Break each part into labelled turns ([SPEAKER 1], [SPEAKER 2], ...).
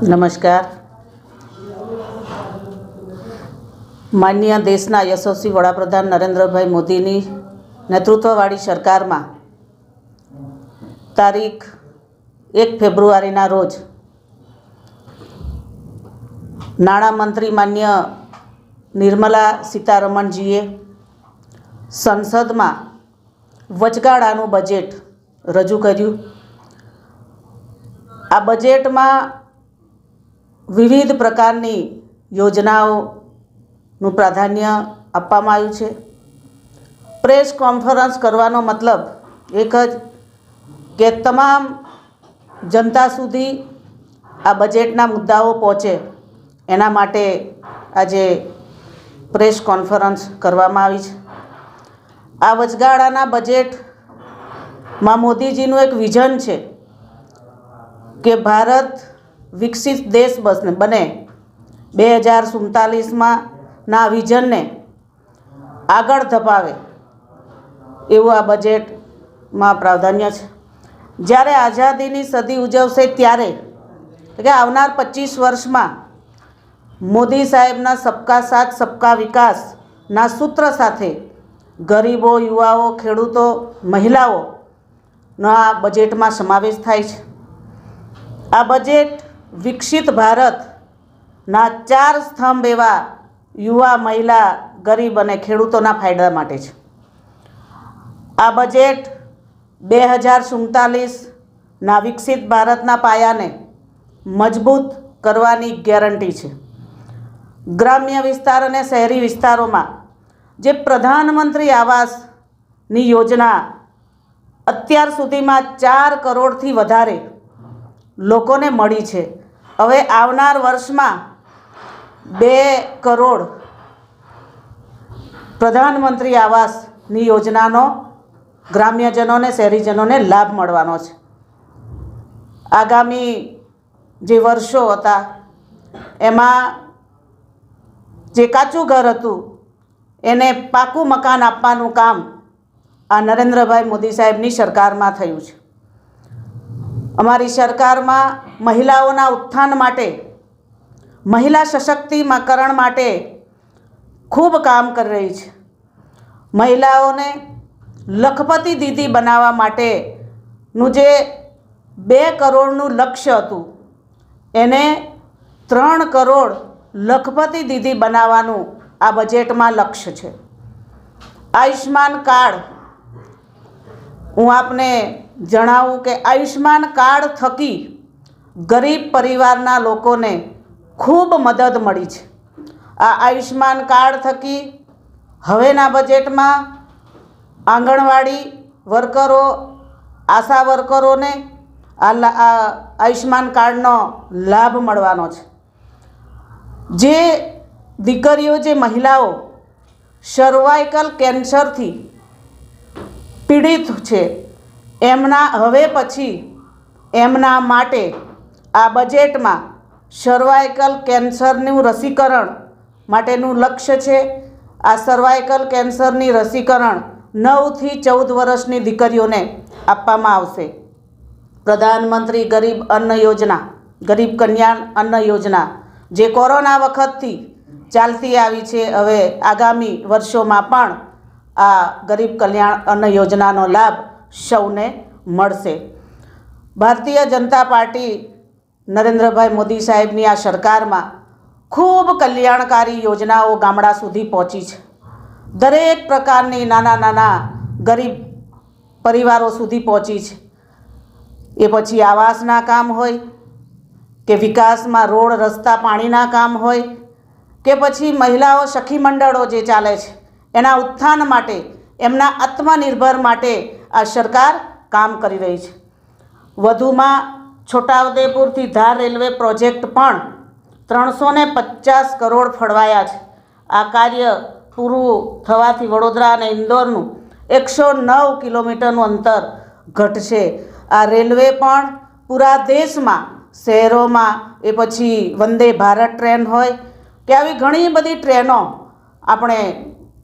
[SPEAKER 1] નમસ્કાર. માન્ય દેશના યશસ્વી વડાપ્રધાન નરેન્દ્રભાઈ મોદીની નેતૃત્વવાળી સરકારમાં તારીખ એક ફેબ્રુઆરીના રોજ નાણામંત્રી માન્ય નિર્મલા સીતારમણજીએ સંસદમાં વચગાળાનું બજેટ રજૂ કર્યું. આ બજેટમાં વિવિધ પ્રકારની યોજનાઓનું પ્રાધાન્ય આપવામાં આવ્યું છે. પ્રેસ કોન્ફરન્સ કરવાનો મતલબ એક જ કે તમામ જનતા સુધી આ બજેટના મુદ્દાઓ પહોંચે એના માટે આજે પ્રેસ કોન્ફરન્સ કરવામાં આવી છે. આ વચગાળાના બજેટમાં મોદીજીનું એક વિઝન છે કે ભારત વિકસિત દેશ બસ બને. બે હજાર સુડતાલીસમાં ના વિઝનને આગળ ધપાવે એવું આ બજેટમાં પ્રાધાન્ય છે. જ્યારે આઝાદીની સદી ઉજવશે ત્યારે કે આવનાર પચીસ વર્ષમાં, મોદી સાહેબના સબકા સાથ, સબકા વિકાસના સૂત્ર સાથે ગરીબો, યુવાઓ, ખેડૂતો મહિલાઓનો આ બજેટમાં સમાવેશ થાય છે. આ બજેટ વિકસિત ભારતના ચાર સ્તંભ એવા યુવા, મહિલા, ગરીબ અને ખેડૂતોના ફાયદા માટે છે. આ બજેટ બે હજાર સુડતાલીસના વિકસિત ભારતના પાયાને મજબૂત કરવાની ગેરંટી છે. ગ્રામ્ય વિસ્તાર અને શહેરી વિસ્તારોમાં જે પ્રધાનમંત્રી આવાસની યોજના અત્યાર સુધીમાં ચાર કરોડથી વધારે લોકોને મળી છે. હવે આવનાર વર્ષમાં બે કરોડ પ્રધાનમંત્રી આવાસની યોજનાનો ગ્રામ્યજનોને, શહેરીજનોને લાભ મળવાનો છે. આગામી જે વર્ષો હતા, એમાં જે કાચું ઘર હતું, એને પાકું મકાન આપવાનું કામ આ નરેન્દ્રભાઈ મોદી સાહેબની સરકારમાં થયું છે. અમારી સરકારમાં મહિલાઓના ઉત્થાન માટે, મહિલા સશક્તિકરણ માટે ખૂબ કામ કરી રહી છે. મહિલાઓને લખપતિ દીદી બનાવવા માટેનું જે બે કરોડનું લક્ષ્ય હતું, એને ત્રણ કરોડ લખપતિ દીદી બનાવવાનું આ બજેટમાં લક્ષ્ય છે. આયુષ્માન કાર્ડ હું આપને જણાવું કે આયુષ્માન કાર્ડ થકી ગરીબ પરિવારના લોકોને ખૂબ મદદ મળી છે. આ આયુષ્માન કાર્ડ થકી હવેના બજેટમાં આંગણવાડી વર્કરો, આશા વર્કરોને આ લા- આ આયુષ્માન કાર્ડનો લાભ મળવાનો છે. જે દીકરીઓ, જે મહિલાઓ સર્વાઇકલ કેન્સરથી પીડિત છે. એમના હવે પછી, એમના માટે આ બજેટમાં સર્વાઇકલ કેન્સરનું રસીકરણ માટેનું લક્ષ્ય છે. આ સર્વાઇકલ કેન્સરની રસીકરણ નવથી ચૌદ વર્ષની દીકરીઓને આપવામાં આવશે. પ્રધાનમંત્રી ગરીબ અન્ન યોજના, ગરીબ કલ્યાણ અન્ન યોજના, જે કોરોના વખતથી ચાલતી આવી છે, હવે આગામી વર્ષોમાં પણ આ ગરીબ કલ્યાણ અન્ન યોજનાનો લાભ સૌને મળશે. ભારતીય જનતા પાર્ટી નરેન્દ્રભાઈ મોદી સાહેબની આ સરકારમાં ખૂબ કલ્યાણકારી યોજનાઓ ગામડા સુધી પહોંચી છે. દરેક પ્રકારની નાના નાના ગરીબ પરિવારો સુધી પહોંચી છે. એ પછી આવાસના કામ હોય, કે વિકાસમાં રોડ, રસ્તા, પાણીના કામ હોય, કે પછી મહિલાઓ, સખી મંડળો જે ચાલે છે. એના ઉત્થાન માટે, એમના આત્મનિર્ભર માટે આ સરકાર કામ કરી રહી છે. વધુમાં છોટાઉદેપુરથી ધાર રેલવે પ્રોજેક્ટ પણ ત્રણસો ને પચાસ કરોડ ફળવાયા છે. આ કાર્ય પૂરું થવાથી વડોદરા અને ઇન્દોરનું એકસો નવ કિલોમીટરનું અંતર ઘટશે. આ રેલવે પણ પૂરા દેશમાં, શહેરોમાં એ પછી વંદે ભારત ટ્રેન હોય કે આવી ઘણી બધી ટ્રેનો આપણે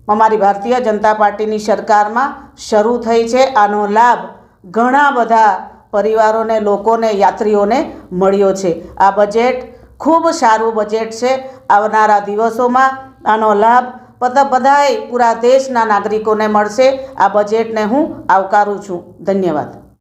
[SPEAKER 1] અમારી ભારતીય જનતા પાર્ટીની સરકારમાં શરૂ થઈ છે. આનો લાભ ઘણા બધા પરિવારોને, લોકોને, યાત્રીઓને મળ્યો છે. આ બજેટ ખૂબ સારું બજેટ છે. આવનારા દિવસોમાં આનો લાભ બધા બધાય પૂરા દેશના નાગરિકોને મળશે. આ બજેટને હું આવકારું છું. ધન્યવાદ.